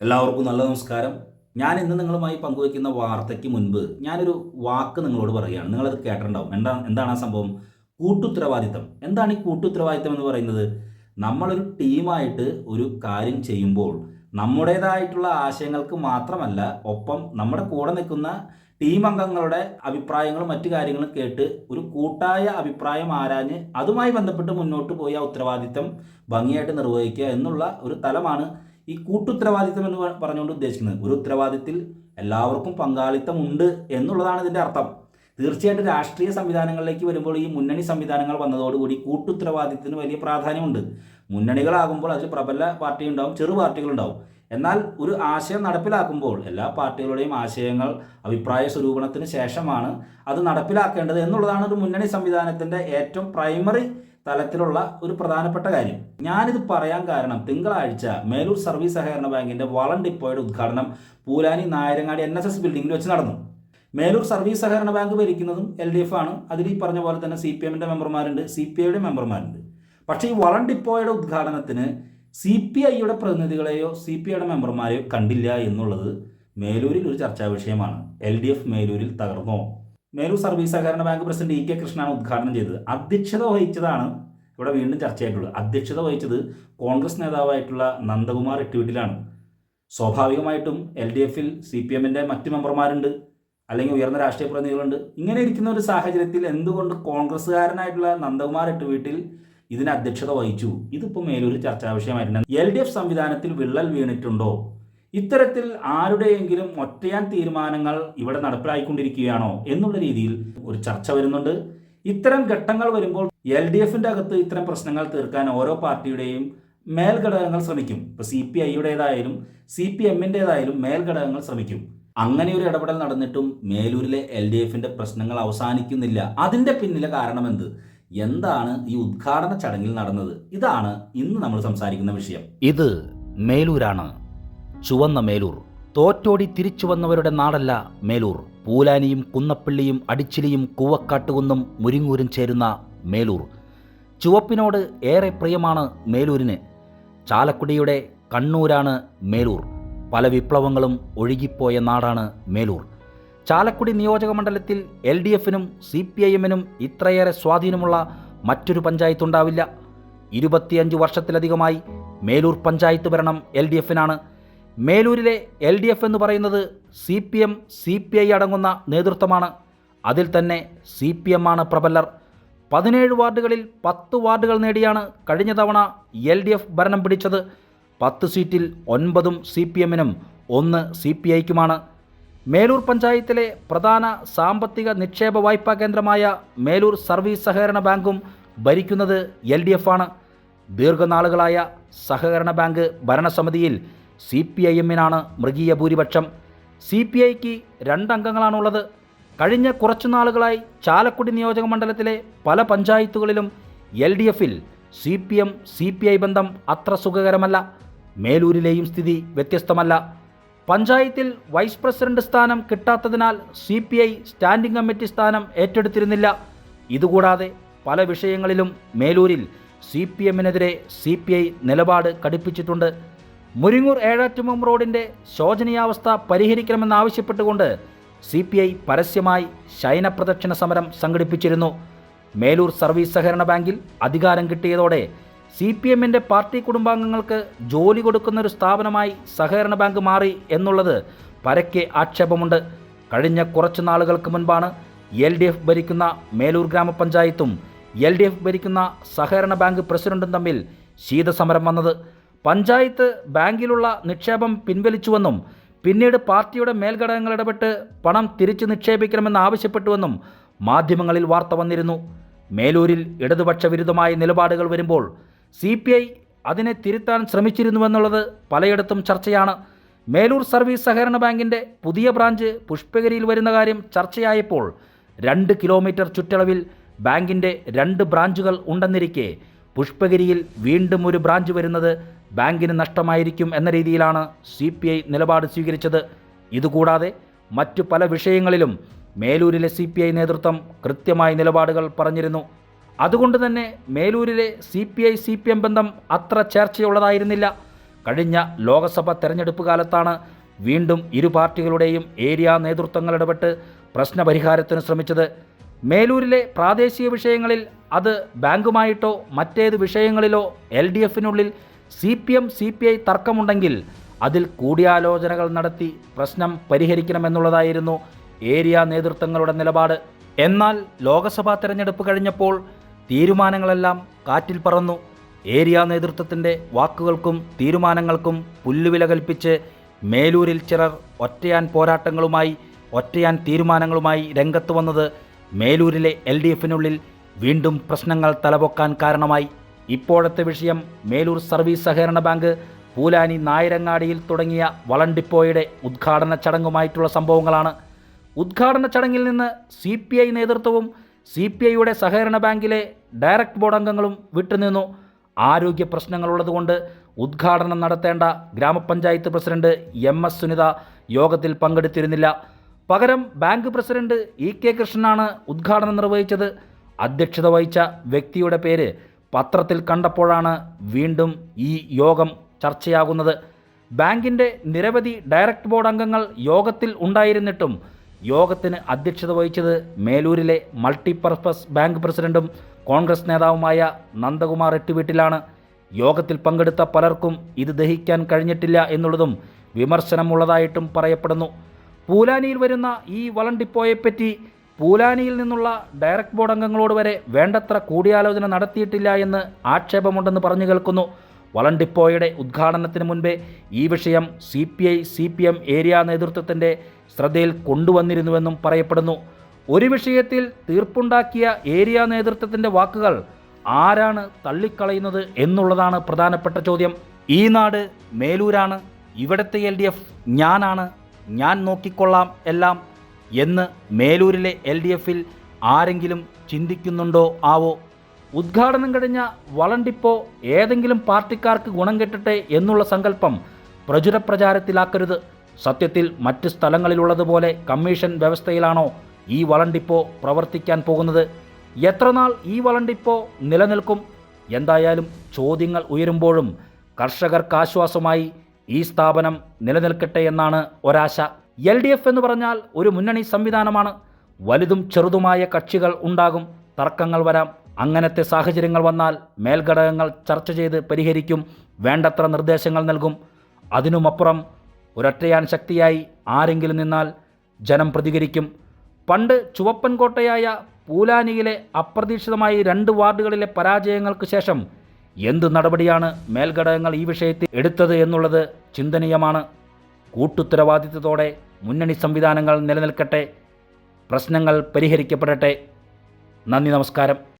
എല്ലാവർക്കും നല്ല നമസ്കാരം. ഞാൻ ഇന്ന് നിങ്ങളുമായി പങ്കുവയ്ക്കുന്ന വാർത്തയ്ക്ക് മുൻപ് ഞാനൊരു വാക്ക് നിങ്ങളോട് പറയുകയാണ്. നിങ്ങളത് കേട്ടിട്ടുണ്ടാവും. എന്താ എന്താണ് ആ സംഭവം? കൂട്ടുത്തരവാദിത്തം. എന്താണ് ഈ കൂട്ടുത്തരവാദിത്തം എന്ന് പറയുന്നത്? നമ്മളൊരു ടീമായിട്ട് ഒരു കാര്യം ചെയ്യുമ്പോൾ നമ്മുടേതായിട്ടുള്ള ആശയങ്ങൾക്ക് മാത്രമല്ല ഒപ്പം നമ്മുടെ കൂടെ നിൽക്കുന്ന ടീം അംഗങ്ങളുടെ അഭിപ്രായങ്ങളും മറ്റു കാര്യങ്ങളും കേട്ട് ഒരു കൂട്ടായ അഭിപ്രായം ആരാഞ്ഞ് അതുമായി ബന്ധപ്പെട്ട് മുന്നോട്ട് പോയി ആ ഉത്തരവാദിത്തം ഭംഗിയായിട്ട് നിർവഹിക്കുക എന്നുള്ള ഒരു തലമാണ് ഈ കൂട്ടുത്തരവാദിത്തം എന്ന് പറഞ്ഞുകൊണ്ട് ഉദ്ദേശിക്കുന്നത്. ഒരു ഉത്തരവാദിത്തത്തിൽ എല്ലാവർക്കും പങ്കാളിത്തം ഉണ്ട് എന്നുള്ളതാണ് ഇതിന്റെ അർത്ഥം. തീർച്ചയായിട്ടും രാഷ്ട്രീയ സംവിധാനങ്ങളിലേക്ക് വരുമ്പോൾ ഈ മുന്നണി സംവിധാനങ്ങൾ വന്നതോടുകൂടി കൂട്ടുത്തരവാദിത്തത്തിന് വലിയ പ്രാധാന്യമുണ്ട്. മുന്നണികളാകുമ്പോൾ അതിൽ പ്രബല പാർട്ടി ഉണ്ടാവും ചെറു പാർട്ടികളുണ്ടാവും. എന്നാൽ ഒരു ആശയം നടപ്പിലാക്കുമ്പോൾ എല്ലാ പാർട്ടികളുടെയും ആശയങ്ങൾ അഭിപ്രായ സ്വരൂപണത്തിന് ശേഷമാണ് അത് നടപ്പിലാക്കേണ്ടത് എന്നുള്ളതാണ് ഒരു മുന്നണി സംവിധാനത്തിന്റെ ഏറ്റവും പ്രൈമറി തലത്തിലുള്ള ഒരു പ്രധാനപ്പെട്ട കാര്യം. ഞാനിത് പറയാൻ കാരണം തിങ്കളാഴ്ച മേലൂർ സർവീസ് സഹകരണ ബാങ്കിന്റെ വളം ഡിപ്പോയുടെ ഉദ്ഘാടനം Poolani Nayarangadi N S S ബിൽഡിംഗിൽ വെച്ച് നടന്നു. മേലൂർ സർവീസ് സഹകരണ ബാങ്ക് ഭരിക്കുന്നതും എൽ ഡി എഫ് ആണ്. അതിൽ ഈ പറഞ്ഞ പോലെ തന്നെ സി പി എമ്മിന്റെ മെമ്പർമാരുണ്ട് സി പി ഐയുടെ മെമ്പർമാരുണ്ട്. പക്ഷേ ഈ വളം ഡിപ്പോയുടെ ഉദ്ഘാടനത്തിന് സി പി ഐയുടെ പ്രതിനിധികളെയോ സി പി ഐയുടെ മെമ്പർമാരെയോ കണ്ടില്ല എന്നുള്ളത് മേലൂരിൽ ഒരു ചർച്ചാ വിഷയമാണ്. എൽ ഡി എഫ് മേലൂരിൽ തകർന്നോ? മേലൂർ സർവീസ് സഹകരണ ബാങ്ക് പ്രസിഡന്റ് ഇ കെ കൃഷ്ണനാണ് ഉദ്ഘാടനം ചെയ്തത്. അധ്യക്ഷത വഹിച്ചതാണ് ഇവിടെ വീണ്ടും ചർച്ചയായിട്ടുള്ളത് അധ്യക്ഷത വഹിച്ചത് കോൺഗ്രസ് നേതാവായിട്ടുള്ള നന്ദകുമാർ എട്ടുവീട്ടിലാണ് സ്വാഭാവികമായിട്ടും എൽ ഡി എഫിൽ സി പി എമ്മിന്റെ മറ്റ് മെമ്പർമാരുണ്ട്. അല്ലെങ്കിൽ ഉയർന്ന രാഷ്ട്രീയ പ്രതിനിധികളുണ്ട്. ഇങ്ങനെ ഇരിക്കുന്ന ഒരു സാഹചര്യത്തിൽ എന്തുകൊണ്ട് കോൺഗ്രസ്സുകാരനായിട്ടുള്ള നന്ദകുമാർ എട്ടുവീട്ടിൽ ഇതിന് അധ്യക്ഷത വഹിച്ചു? ഇതിപ്പോൾ മേലൊരു ചർച്ചാ വിഷയമായിട്ടുണ്ട് എൽ ഡി എഫ് സംവിധാനത്തിൽ വിള്ളൽ വീണിട്ടുണ്ടോ? ഇത്തരത്തിൽ ആരുടെയെങ്കിലും ഒറ്റയാൻ തീരുമാനങ്ങൾ ഇവിടെ നടപ്പിലായിക്കൊണ്ടിരിക്കുകയാണോ എന്നുള്ള രീതിയിൽ ഒരു ചർച്ച വരുന്നുണ്ട്. ഇത്തരം ഘട്ടങ്ങൾ വരുമ്പോൾ എൽ ഡി എഫിന്റെ അകത്ത് ഇത്തരം പ്രശ്നങ്ങൾ തീർക്കാൻ ഓരോ പാർട്ടിയുടെയും മേൽഘടകങ്ങൾ ശ്രമിക്കും. ഇപ്പോൾ സി പി ഐയുടേതായാലും സി പി എമ്മിന്റേതായാലും മേൽഘടകങ്ങൾ ശ്രമിക്കും. അങ്ങനെ ഒരു ഇടപെടൽ നടന്നിട്ടും മേലൂരിലെ എൽ ഡി എഫിന്റെ പ്രശ്നങ്ങൾ അവസാനിക്കുന്നില്ല. അതിന്റെ പിന്നിലെ കാരണമെന്ത് എന്താണ് ഈ ഉദ്ഘാടന ചടങ്ങിൽ നടന്നത്? ഇതാണ് ഇന്ന് നമ്മൾ സംസാരിക്കുന്ന വിഷയം. ഇത് മേലൂരാണ്. ചുവന്ന മേലൂർ. തോറ്റോടി തിരിച്ചു വന്നവരുടെ നാടല്ല മേലൂർ. പൂലാനിയും കുന്നപ്പള്ളിയും അടിച്ചിലിയും കൂവക്കാട്ടുകുന്നും മുരിങ്ങൂരും ചേരുന്ന മേലൂർ. ചുവപ്പിനോട് ഏറെ പ്രിയമാണ് മേലൂരിന്. ചാലക്കുടിയുടെ കണ്ണൂരാണ് മേലൂർ. പല വിപ്ലവങ്ങളും ഒഴുകിപ്പോയ നാടാണ് മേലൂർ. ചാലക്കുടി നിയോജക മണ്ഡലത്തിൽ എൽ ഡി എഫിനും സി പി ഐ എമ്മിനും ഇത്രയേറെ സ്വാധീനമുള്ള മറ്റൊരു പഞ്ചായത്ത് ഉണ്ടാവില്ല ഇരുപത്തിയഞ്ച് വർഷത്തിലധികമായി മേലൂർ പഞ്ചായത്ത് ഭരണം എൽ ഡി എഫിനാണ്. മേലൂരിലെ എൽ ഡി എഫ് എന്ന് പറയുന്നത് C P M C P I അടങ്ങുന്ന നേതൃത്വമാണ്. അതിൽ തന്നെ സി പി എം ആണ് പ്രബലർ. പതിനേഴ് വാർഡുകളിൽ പത്ത് വാർഡുകൾ നേടിയാണ് കഴിഞ്ഞ തവണ എൽ ഡി എഫ് ഭരണം പിടിച്ചത്. പത്ത് സീറ്റിൽ ഒൻപതും സി പി എമ്മിനും ഒന്ന് സി പി ഐക്കുമാണ്. മേലൂർ പഞ്ചായത്തിലെ പ്രധാന സാമ്പത്തിക നിക്ഷേപ വായ്പാ കേന്ദ്രമായ മേലൂർ സർവീസ് സഹകരണ ബാങ്കും ഭരിക്കുന്നത് എൽ ഡി എഫ് ആണ്. ദീർഘനാളുകളായ സഹകരണ ബാങ്ക് ഭരണസമിതിയിൽ സി പി ഐ എമ്മിനാണ് മൃഗീയ ഭൂരിപക്ഷം. സി പി ഐക്ക് രണ്ടംഗങ്ങളാണുള്ളത്. കഴിഞ്ഞ കുറച്ചു നാളുകളായി ചാലക്കുടി നിയോജക മണ്ഡലത്തിലെ പല പഞ്ചായത്തുകളിലും എൽ ഡി എഫിൽ C P M C P I ബന്ധം അത്ര സുഖകരമല്ല. മേലൂരിലെയും സ്ഥിതി വ്യത്യസ്തമല്ല. പഞ്ചായത്തിൽ വൈസ് പ്രസിഡന്റ് സ്ഥാനം കിട്ടാത്തതിനാൽ C P I standing committee സ്ഥാനം ഏറ്റെടുത്തിരുന്നില്ല. ഇതുകൂടാതെ പല വിഷയങ്ങളിലും മേലൂരിൽ സി പി എമ്മിനെതിരെ സി പി ഐ നിലപാട് കടുപ്പിച്ചിട്ടുണ്ട്. മുരിങ്ങൂർ ഏഴാറ്റുമം റോഡിന്റെ ശോചനീയാവസ്ഥ പരിഹരിക്കണമെന്നാവശ്യപ്പെട്ടുകൊണ്ട് സി പി ഐ പരസ്യമായി ശയനപ്രദക്ഷിണ സമരം സംഘടിപ്പിച്ചിരുന്നു. മേലൂർ സർവീസ് സഹകരണ ബാങ്കിൽ അധികാരം കിട്ടിയതോടെ സി പി എമ്മിന്റെ പാർട്ടി കുടുംബാംഗങ്ങൾക്ക് ജോലി കൊടുക്കുന്ന ഒരു സ്ഥാപനമായി സഹകരണ ബാങ്ക് മാറി എന്നുള്ളത് പരക്കെ ആക്ഷേപമുണ്ട്. കഴിഞ്ഞ കുറച്ചു നാളുകൾക്ക് മുൻപാണ് എൽ ഡി എഫ് ഭരിക്കുന്ന മേലൂർ ഗ്രാമപഞ്ചായത്തും എൽ ഡി എഫ് ഭരിക്കുന്ന സഹകരണ ബാങ്ക് പ്രസിഡന്റും തമ്മിൽ ശീതസമരം വന്നത്. പഞ്ചായത്ത് ബാങ്കിലുള്ള നിക്ഷേപം പിൻവലിച്ചുവെന്നും പിന്നീട് പാർട്ടിയുടെ മേൽഘടകങ്ങൾ ഇടപെട്ട് പണം തിരിച്ചു നിക്ഷേപിക്കണമെന്ന് ആവശ്യപ്പെട്ടുവെന്നും മാധ്യമങ്ങളിൽ വാർത്ത വന്നിരുന്നു. മേലൂരിൽ ഇടതുപക്ഷ വിരുദ്ധമായ നിലപാടുകൾ വരുമ്പോൾ സി പി ഐ അതിനെ തിരുത്താൻ ശ്രമിച്ചിരുന്നുവെന്നുള്ളത് പലയിടത്തും ചർച്ചയാണ്. മേലൂർ സർവീസ് സഹകരണ ബാങ്കിന്റെ പുതിയ ബ്രാഞ്ച് പുഷ്പഗിരിയിൽ വരുന്ന കാര്യം ചർച്ചയായപ്പോൾ രണ്ട് കിലോമീറ്റർ ചുറ്റളവിൽ ബാങ്കിന്റെ രണ്ട് ബ്രാഞ്ചുകൾ ഉണ്ടെന്നിരിക്കെ പുഷ്പഗിരിയിൽ വീണ്ടും ഒരു ബ്രാഞ്ച് വരുന്നത് ബാങ്കിന് നഷ്ടമായിരിക്കും എന്ന രീതിയിലാണ് സി പി ഐ നിലപാട് സ്വീകരിച്ചത്. ഇതുകൂടാതെ മറ്റു പല വിഷയങ്ങളിലും മേലൂരിലെ സി പി ഐ നേതൃത്വം കൃത്യമായ നിലപാടുകൾ പറഞ്ഞിരുന്നു. അതുകൊണ്ട് തന്നെ മേലൂരിലെ C P I C P M ബന്ധം അത്ര ചേർച്ചയുള്ളതായിരുന്നില്ല. കഴിഞ്ഞ ലോക്സഭ തെരഞ്ഞെടുപ്പ് കാലത്താണ് വീണ്ടും ഇരു പാർട്ടികളുടെയും ഏരിയ നേതൃത്വങ്ങൾ ഇടപെട്ട് പ്രശ്നപരിഹാരത്തിന് ശ്രമിച്ചത്. മേലൂരിലെ പ്രാദേശിക വിഷയങ്ങളിൽ അത് ബാങ്കുമായിട്ടോ മറ്റേത് വിഷയങ്ങളിലോ L D എഫിനുള്ളിൽ C P M C P I തർക്കമുണ്ടെങ്കിൽ അതിൽ കൂടിയാലോചനകൾ നടത്തി പ്രശ്നം പരിഹരിക്കണമെന്നുള്ളതായിരുന്നു ഏരിയ നേതൃത്വങ്ങളുടെ നിലപാട്. എന്നാൽ ലോക്സഭാ തെരഞ്ഞെടുപ്പ് കഴിഞ്ഞപ്പോൾ തീരുമാനങ്ങളെല്ലാം കാറ്റിൽ പറന്നു. ഏരിയ നേതൃത്വത്തിന്റെ വാക്കുകൾക്കും തീരുമാനങ്ങൾക്കും പുല്ലുവില കൽപ്പിച്ച് മേലൂരിൽ ചിലർ ഒറ്റയാൻ പോരാട്ടങ്ങളുമായി ഒറ്റയാൻ തീരുമാനങ്ങളുമായി രംഗത്ത് വന്നത് മേലൂരിലെ എൽ ഡി എഫിനുള്ളിൽ വീണ്ടും പ്രശ്നങ്ങൾ തലപൊക്കാൻ കാരണമായി. ഇപ്പോഴത്തെ വിഷയം മേലൂർ സർവീസ് സഹകരണ ബാങ്ക് പൂലാനി നായരങ്ങാടിയിൽ തുടങ്ങിയ വളണ്ടിപ്പോയുടെ ഉദ്ഘാടന ചടങ്ങുമായിട്ടുള്ള സംഭവങ്ങളാണ്. ഉദ്ഘാടന ചടങ്ങിൽ നിന്ന് സി പി ഐ നേതൃത്വവും സി പി ഐയുടെ സഹകരണ ബാങ്കിലെ ഡയറക്ട് ബോർഡ് അംഗങ്ങളും വിട്ടുനിന്നു. ആരോഗ്യ പ്രശ്നങ്ങളുള്ളതുകൊണ്ട് ഉദ്ഘാടനം നടത്തേണ്ട ഗ്രാമപഞ്ചായത്ത് പ്രസിഡന്റ് എം എസ് സുനിത യോഗത്തിൽ പങ്കെടുത്തിരുന്നില്ല. പകരം ബാങ്ക് പ്രസിഡന്റ് ഇ കെ കൃഷ്ണനാണ് ഉദ്ഘാടനം നിർവഹിച്ചത്. അധ്യക്ഷത വഹിച്ച വ്യക്തിയുടെ പേര് പത്രത്തിൽ കണ്ടപ്പോഴാണ് വീണ്ടും ഈ യോഗം ചർച്ചയാകുന്നത്. ബാങ്കിന്റെ നിരവധി ഡയറക്ട് ബോർഡ് അംഗങ്ങൾ യോഗത്തിൽ ഉണ്ടായിരുന്നിട്ടും യോഗത്തിന് അധ്യക്ഷത വഹിച്ചത് മേലൂരിലെ മൾട്ടിപർപ്പസ് ബാങ്ക് പ്രസിഡന്റും കോൺഗ്രസ് നേതാവുമായ നന്ദകുമാർ എട്ടുവീട്ടിലാണ്. യോഗത്തിൽ പങ്കെടുത്ത പലർക്കും ഇത് ദഹിക്കാൻ കഴിഞ്ഞിട്ടില്ല എന്നുള്ളതും വിമർശനമുള്ളതായിട്ടും പറയപ്പെടുന്നു. പൂലാനിയിൽ വരുന്ന ഈ വളണ്ടിപ്പോയെപ്പറ്റി പൂലാനിയിൽ നിന്നുള്ള ഡയറക്ട് ബോർഡ് അംഗങ്ങളോട് വരെ വേണ്ടത്ര കൂടിയാലോചന നടത്തിയിട്ടില്ല എന്ന് ആക്ഷേപമുണ്ടെന്ന് പറഞ്ഞു കേൾക്കുന്നു. വളണ്ടിപ്പോയുടെ ഉദ്ഘാടനത്തിന് മുൻപേ ഈ വിഷയം C P I C P M area നേതൃത്വത്തിന്റെ ശ്രദ്ധയിൽ കൊണ്ടുവന്നിരുന്നുവെന്നും പറയപ്പെടുന്നു. ഒരു വിഷയത്തിൽ തീർപ്പുണ്ടാക്കിയ ഏരിയ നേതൃത്വത്തിന്റെ വാക്കുകൾ ആരാണ് തള്ളിക്കളയുന്നത് എന്നുള്ളതാണ് പ്രധാനപ്പെട്ട ചോദ്യം. ഈ നാട് മേലൂരാണ് ഇവിടുത്തെ എൽ ഡി എഫ് ഞാനാണ് ഞാൻ നോക്കിക്കൊള്ളാം എല്ലാം എന്ന് മേലൂരിലെ എൽ ഡി എഫിൽ ആരെങ്കിലും ചിന്തിക്കുന്നുണ്ടോ ആവോ? ഉദ്ഘാടനം കഴിഞ്ഞ വളണ്ടിപ്പോ ഏതെങ്കിലും പാർട്ടിക്കാർക്ക് ഗുണം കിട്ടട്ടെ എന്നുള്ള സങ്കല്പം പ്രചുരപ്രചാരത്തിലാക്കരുത് സത്യത്തിൽ മറ്റ് സ്ഥലങ്ങളിലുള്ളതുപോലെ കമ്മീഷൻ വ്യവസ്ഥയിലാണോ ഈ വളണ്ടിപ്പോ പ്രവർത്തിക്കാൻ പോകുന്നത്? എത്രനാൾ ഈ വളണ്ടിപ്പോ നിലനിൽക്കും? എന്തായാലും ചോദ്യങ്ങൾ ഉയരുമ്പോഴും കർഷകർക്ക് ആശ്വാസമായി ഈ സ്ഥാപനം നിലനിൽക്കട്ടെ എന്നാണ് ഒരാശ. എൽ ഡി എഫ് എന്ന് പറഞ്ഞാൽ ഒരു മുന്നണി സംവിധാനമാണ്. വലുതും ചെറുതുമായ കക്ഷികൾ ഉണ്ടാകും. തർക്കങ്ങൾ വരാം. അങ്ങനത്തെ സാഹചര്യങ്ങൾ വന്നാൽ മേൽഘടകങ്ങൾ ചർച്ച ചെയ്ത് പരിഹരിക്കും. വേണ്ടത്ര നിർദ്ദേശങ്ങൾ നൽകും. അതിനുമപ്പുറം ഒരൊറ്റയാൻ ശക്തിയായി ആരെങ്കിലും നിന്നാൽ ജനം പ്രതികരിക്കും. പണ്ട് ചുവപ്പൻകോട്ടയായ പൂലാനിയിലെ അപ്രതീക്ഷിതമായി രണ്ട് വാർഡുകളിലെ പരാജയങ്ങൾക്ക് ശേഷം എന്ത് നടപടിയാണ് മേൽഘടകങ്ങൾ ഈ വിഷയത്തിൽ എടുത്തത് എന്നുള്ളത് ചിന്തനീയമാണ്. കൂട്ടുത്തരവാദിത്വത്തോടെ മുന്നണി സംവിധാനങ്ങൾ നിലനിൽക്കട്ടെ. പ്രശ്നങ്ങൾ പരിഹരിക്കപ്പെടട്ടെ. നന്ദി നമസ്കാരം.